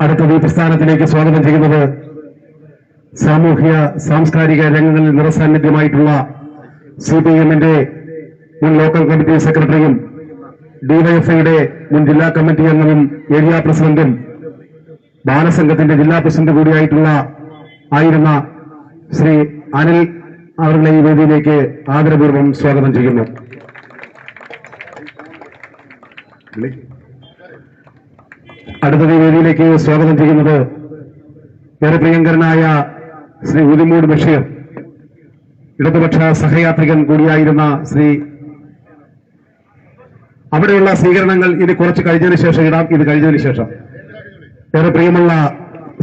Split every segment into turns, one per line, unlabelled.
അടുത്തത് ഈ പ്രസ്ഥാനത്തിലേക്ക് സ്വാഗതം ചെയ്യുന്നത് സാമൂഹ്യ സാംസ്കാരിക രംഗങ്ങളിൽ നിറസാന്നിധ്യമായിട്ടുള്ള സി പി എമ്മിന്റെ മുൻ ലോക്കൽ കമ്മിറ്റി സെക്രട്ടറിയും ഡിവൈഎഫ്ഐയുടെ മുൻ ജില്ലാ കമ്മിറ്റി അംഗവും ഏരിയ പ്രസിഡന്റും ബാലസംഘത്തിന്റെ ജില്ലാ പ്രസിഡന്റ് കൂടിയായിട്ടുള്ള ആയിരുന്ന ശ്രീ അനിൽ അവരുടെ ഈ വേദിയിലേക്ക് ആദരപൂർവം സ്വാഗതം ചെയ്യുന്നു. അടുത്തത് വേദിയിലേക്ക് സ്വാഗതം ചെയ്യുന്നത് ഏറെ പ്രിയങ്കരനായ ശ്രീ ഉദിമൂട് ബഷീർ ഇടതുപക്ഷ സഹയാത്രികൻ കൂടിയായിരുന്ന ശ്രീ അവിടെയുള്ള സ്വീകരണങ്ങൾ ഇത് കുറച്ച് കഴിഞ്ഞതിന് ശേഷം ഇടാം. ഇത് കഴിഞ്ഞതിന് ശേഷം ഏറെ പ്രിയമുള്ള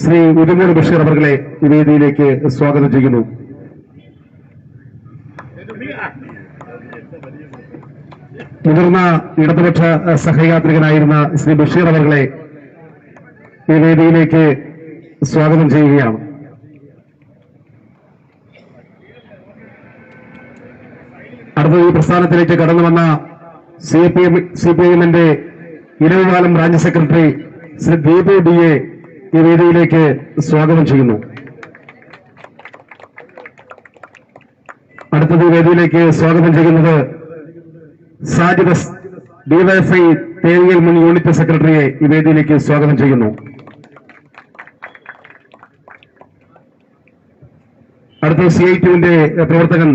ശ്രീ ഉദിമൂട് ബഷീർ അവർകളെ ഈ വേദിയിലേക്ക് സ്വാഗതം ചെയ്യുന്നു. മുതിർന്ന ഇടതുപക്ഷ സഹയാത്രികനായിരുന്ന ശ്രീ ബഷീർ അവർകളെ ഈ വേദിയിലേക്ക് സ്വാഗതം ചെയ്യുകയാണ്. അടുത്ത ഈ പ്രസ്ഥാനത്തിലേക്ക് കടന്നു വന്ന C P M C P എമ്മിന്റെ ഇരവുകാലം branch secretary Shri Deepu D A ഈ വേദിയിലേക്ക് സ്വാഗതം ചെയ്യുന്നു. അടുത്തത് ഈ വേദിയിലേക്ക് സ്വാഗതം ചെയ്യുന്നത് സാജിദസ് ഡിവൈഎഫ്ഐ തേങ്ങൽ മുൻ യൂണിറ്റ് സെക്രട്ടറിയെ ഈ വേദിയിലേക്ക് സ്വാഗതം ചെയ്യുന്നു. അടുത്ത സി ഐ ടുവിന്റെ പ്രവർത്തകൻ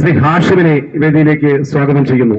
ശ്രീ ഹാഷിമിനെ വേദിയിലേക്ക് സ്വാഗതം ചെയ്യുന്നു.